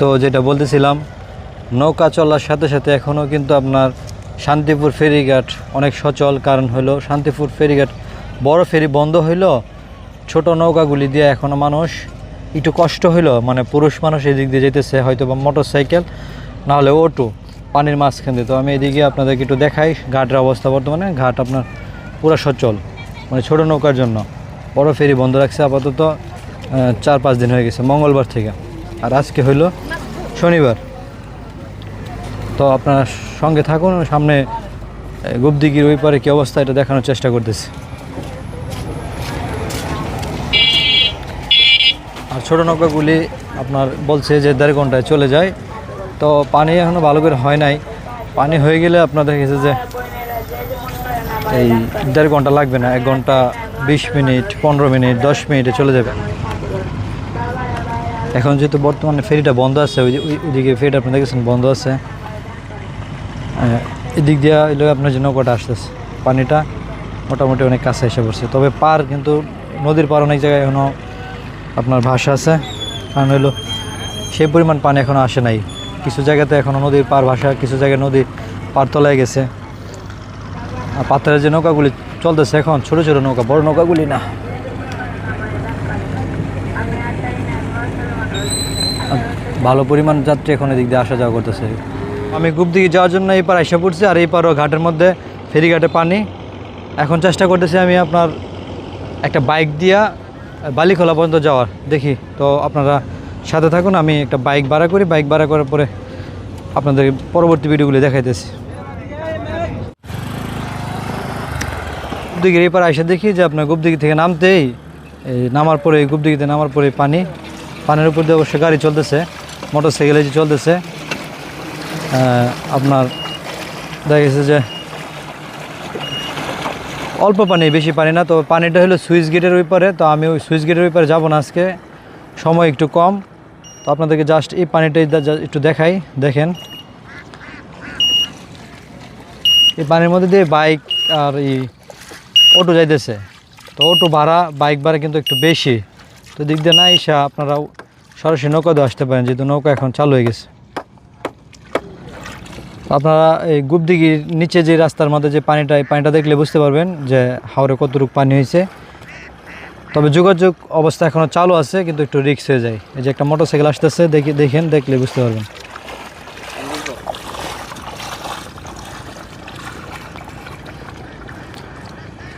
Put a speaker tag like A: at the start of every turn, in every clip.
A: তো যেটা বলতেছিলাম, নৌকা চলার সাথে সাথে এখনও কিন্তু আপনার শান্তিপুর ফেরিঘাট অনেক সচল। কারণ হলো শান্তিপুর ফেরিঘাট বড় ফেরি বন্ধ হইল, ছোট নৌকাগুলি দিয়ে এখনও মানুষ একটু কষ্ট হইল। মানে পুরুষ মানুষ এদিক দিয়ে যেতেছে হয়তো বা মোটর সাইকেল নাহলে অটো, পানির মাঝখান দিয়ে। তো আমি এদিকে আপনাদেরকে একটু দেখাই, ঘাটের অবস্থা বর্তমানে। ঘাট আপনার পুরো সচল মানে ছোট নৌকার জন্য। বড় ফেরি বন্ধ রাখছে আপাতত চার পাঁচ দিন হয়ে গেছে, মঙ্গলবার থেকে। আর আজকে হইল শনিবার। তো আপনারা সঙ্গে থাকুন সামনে আহ, গুপ্তিগির ওই পারে কী অবস্থা এটা দেখানোর চেষ্টা করতেছি। আর ছোটো নৌকাগুলি আপনার বলছে যে দেড় ঘন্টায় চলে যায়। তো পানি এখনও ভালো করে হয় নাই। পানি হয়ে গেলে আপনার দেখেছে যে এই দেড় ঘণ্টা লাগবে না এক ঘণ্টা বিশ মিনিট পনেরো মিনিট দশ মিনিটে চলে যাবে। এখন যেহেতু বর্তমানে ফেরিটা বন্ধ আছে, ওই ওইদিকে ফেরিটা আপনি দেখেছেন বন্ধ আছে। এদিক দিয়ে এলো আপনার যে নৌকাটা আসতেছে, পানিটা মোটামুটি অনেক কাছে এসে পড়ছে। তবে পার কিন্তু নদীর পার অনেক জায়গায় এখনও আপনার ভাষা আছে। কারণ হলো সেই পরিমাণ পানি এখনও আসে নাই। কিছু জায়গাতে এখনও নদীর পার ভাষা কিছু জায়গায় নদী পার তলায় গেছে। আর পাথরের যে নৌকাগুলি চলতেছে এখন, ছোট ছোট নৌকা, বড় নৌকাগুলি না আর ভালো পরিমাণ যাত্রী এখন এদিক দিয়ে আসা যাওয়া করতেছে। আমি গুপ দিকে যাওয়ার জন্য এই পার এসে পড়ছি, আর এই পারও ঘাটের মধ্যে ফেরিঘাটে পানি। এখন চেষ্টা করতেছি আমি আপনার একটা বাইক দিয়া বালিখোলা পর্যন্ত যাওয়ার। দেখি, তো আপনারা সাথে থাকুন, আমি একটা বাইক ভাড়া করি। বাইক ভাড়া করার পরে আপনাদের পরবর্তী ভিডিওগুলি দেখাইতেছি। গুপ্তগিরি এবার এসে দেখি যে আপনার গুপ্তগিরি থেকে নামতেই এই নামার পরে গুপ্তগিরিতে নামার পরে পানি পানির উপর দিয়ে অবশ্যই গাড়ি চলতেছে মোটর সাইকেলে যে চলতেছে আপনার দেখা গেছে যে অল্প পানি, বেশি পানি না, তো পানিটা হলো সুইচ গেটের ওই পারে, তো আমি ওই সুইচ গেটের ওই পারে যাব না আজকে। সময় একটু কম, তো আপনাদেরকে জাস্ট এই পানিটাই একটু দেখাই, দেখেন। এই পানির মধ্যে দিয়ে বাইক আর এই অটো যাইতেছে, তো অটো ভাড়া, বাইক ভাড়া কিন্তু একটু বেশি। তো দিক দিয়ে না এসে আপনারা সরাসরি নৌকা দিয়ে আসতে পারেন, যেহেতু নৌকা এখন চালু হয়ে গেছে। আপনারা এই গুপদিঘির নিচে যে রাস্তার মধ্যে যে পানিটা, এই পানিটা দেখলে বুঝতে পারবেন যে হাওড়ে কতটুকু পানি হয়েছে। তবে যোগাযোগ অবস্থা এখনও চালু আছে, কিন্তু একটু রিক্স হয়ে যায়। এই যে একটা মোটর সাইকেল আসতেছে, দেখি, দেখেন, দেখলে বুঝতে পারবেন।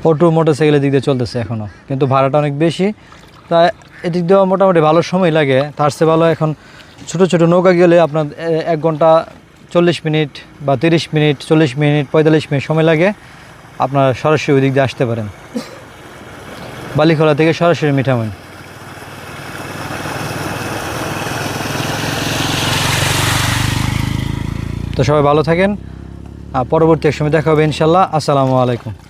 A: অটো মোটর সাইকেলের দিক দিয়ে চলতেছে এখনও কিন্তু ভাড়াটা অনেক বেশি। তা এদিক দিয়েও মোটামুটি ভালো সময় লাগে। তার চেয়ে ভালো এখন ছোট ছোট নৌকা গেলে আপনার এক ঘণ্টা চল্লিশ মিনিট বা তিরিশ মিনিট, চল্লিশ মিনিট, পঁয়তাল্লিশ মিনিট সময় লাগে। আপনার সরাসরি ওই দিক দিয়ে আসতে পারেন। বালিখোলা থেকে সরাসরি মিঠামইন তো সবাই ভালো থাকেন। আর পরবর্তী এক সময় দেখা হবে ইনশাল্লাহ। আসসালামু আলাইকুম।